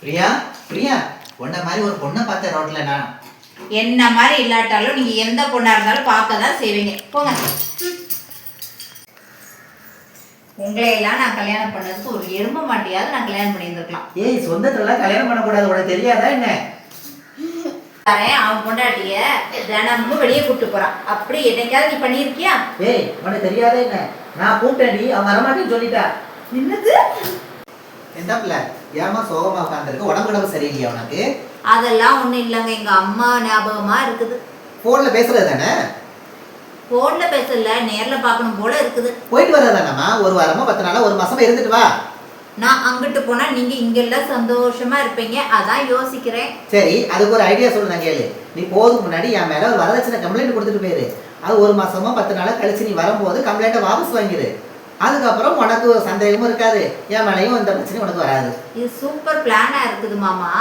பிரியா பிரியா உன்ன மாதிரி ஒரு பொண்ணை பார்த்தேன் ரோட்ல நான். என்ன மாதிரி இல்லாட்டாலும் நீங்க எந்த பொண்ணா இருந்தாலும் பார்க்க தான் செய்வீங்க. போங்க. ம். உங்களை எல்லாம் நான் கல்யாணம் பண்ணதுக்கு ஒரு எறும்ப மாட்டியாவது நான் கல்யாணம் பண்ணியிருந்திருக்கலாம். ஏய் சொந்தத்துல கல்யாணம் பண்ணக்கூடாது உனக்கு தெரியாதா என்ன? அவன் பொண்டாட்டிய தினமும் வெளியே கூட்டு போறான். அப்படி என்னைக்காவது நீ பண்ணியிருக்கியா? ஏய் உனக்கு தெரியாதா என்ன? நான் கூப்பிட்டேன்டி அவன் வரமாட்டேன்னு சொல்லிட்டா. என்னது? எந்த பிள்ளை? ஏமா சோகமா உட்காந்துருக்கு உடம்பு உடம்பு சரியில்லையா உனக்கு? அதெல்லாம் ஒண்ணும் இல்லைங்க. எங்க அம்மா ஞாபகமா இருக்குது. போன்ல பேசுறது தானே? போன்ல பேசல. நேர்ல பார்க்கணும் போல இருக்குது. போயிட்டு வர்றது தானேம்மா ஒரு வாரமா பத்து நாளா ஒரு மாசமா இருந்துட்டு வா. நான் அங்கிட்டு போனா நீங்க இங்கெல்லாம் சந்தோஷமா இருப்பீங்க. அதான் யோசிக்கிறேன். சரி அதுக்கு ஒரு ஐடியா சொல்லு நான் கேளு. நீ போதுக்கு முன்னாடி என் மேல ஒரு வரதட்சணை கம்ப்ளைண்ட் கொடுத்துட்டு போயிரு. அது ஒரு மாசமா பத்து நாளா கழிச்சு நீ வரும்போது கம்ப்ளைண்ட்டை வாபஸ் வாங்கிடு அதுக்கப்புறம் உனக்கு சந்தேகமும் இருக்காது. என் மேலையும் இந்த பிரச்சனை உனக்கு வராது. இது சூப்பர் பிளானா இருக்குது மாமா.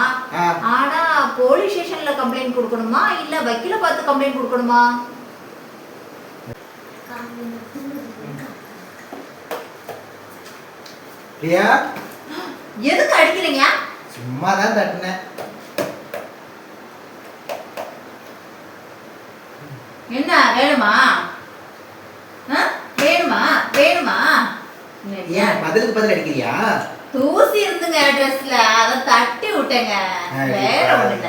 ஆனா போலீஸ் ஸ்டேஷன்ல கம்ப்ளைண்ட் கொடுக்கணுமா? இல்ல வக்கீல பார்த்து கம்ப்ளைண்ட் கொடுக்கணுமா? பிரியா எதுக்கு அடிக்கிறீங்க? சும்மா தான் தட்டினேன். என்ன வேணுமா ஆ? வேணுமா வேணுமா ஏன் பதிலுக்கு பதில் அடிக்கிறியா? தூசி இருந்துங்க ட்ரெஸ்ல அத தட்டி விட்டேங்க. வேற ஒண்ணு இல்ல.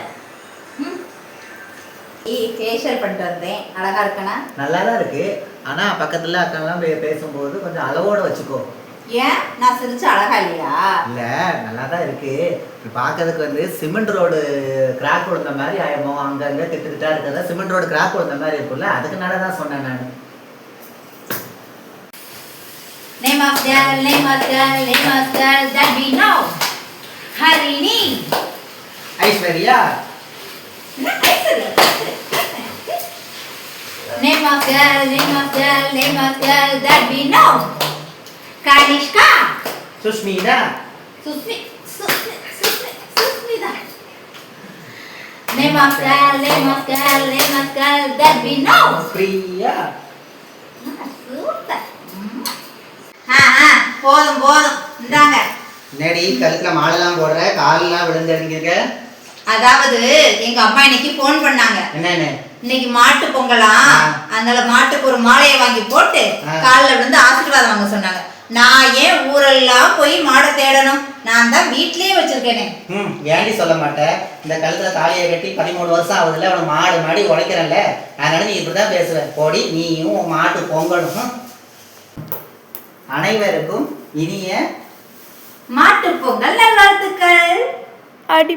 ஃபேஷியல் பண்ணிட்டு வந்தேன். அழகா இருக்கனா? நல்லா தான் இருக்கு. ஆனா பக்கத்துல அக்கெல்லாம் பே- பேசும்போது கொஞ்சம் அளவோட வச்சுக்கோ. ஏன்? நான் சிரிச்சு அழகா இல்லையா? இல்ல நல்லா தான் இருக்கு. இப்ப பார்க்கறதுக்கு வந்து சிமெண்ட் ரோடு கிராக் விழுந்த மாதிரி ஆயிடும்? அங்கங்க திட்டு திட்டா இருக்கிறதா சிமெண்ட் ரோடு கிராக் விழுந்த மாதிரி இருக்கும்ல? அதுக்குனால தான் சொன்னேன் நான். Nem lem masdar, lem masdar that we know. Harini. Aishwarya. Name of girl, name of girl, name of girl that we know. Kanishka. Susmita. Susmita. Susmita. Name of girl, name of girl, name. Priya. போதும் போதும். இந்தாங்க. என்னடி கழுத்துல மாலைலாம் போடுற? காலெல்லாம் விழுந்து அடிக்கிருக்க அதாவது எங்க அம்மா இன்னைக்கு ஃபோன் பண்ணாங்க. என்னன்னு இன்னைக்கு மாட்டு பொங்கலா? ஆ. அதனால மாட்டுக்கு ஒரு மாலையை வாங்கி போட்டு. காலில் விழுந்து ஆசீர்வாதம் வாங்க சொன்னாங்க. நான் ஏன் ஊரெல்லாம் போய் மாடை தேடணும்? நான் தான் வீட்லயே வச்சிருக்கேனே. ம் ஏன்டி சொல்ல மாட்டேன் இந்த கழுத்துல தாலியை கட்டி பதிமூணு வருஷம் ஆகுதுல்ல அவனை மாடு மாடி உழைக்கிறல்ல அதனால நீ இப்படிதான் பேசுவ. போடி நீயும் மாட்டு பொங்கலும். அனைவருக்கும் இனிய மாட்டு பொங்கல் நல்வாழ்த்துக்கள். அடி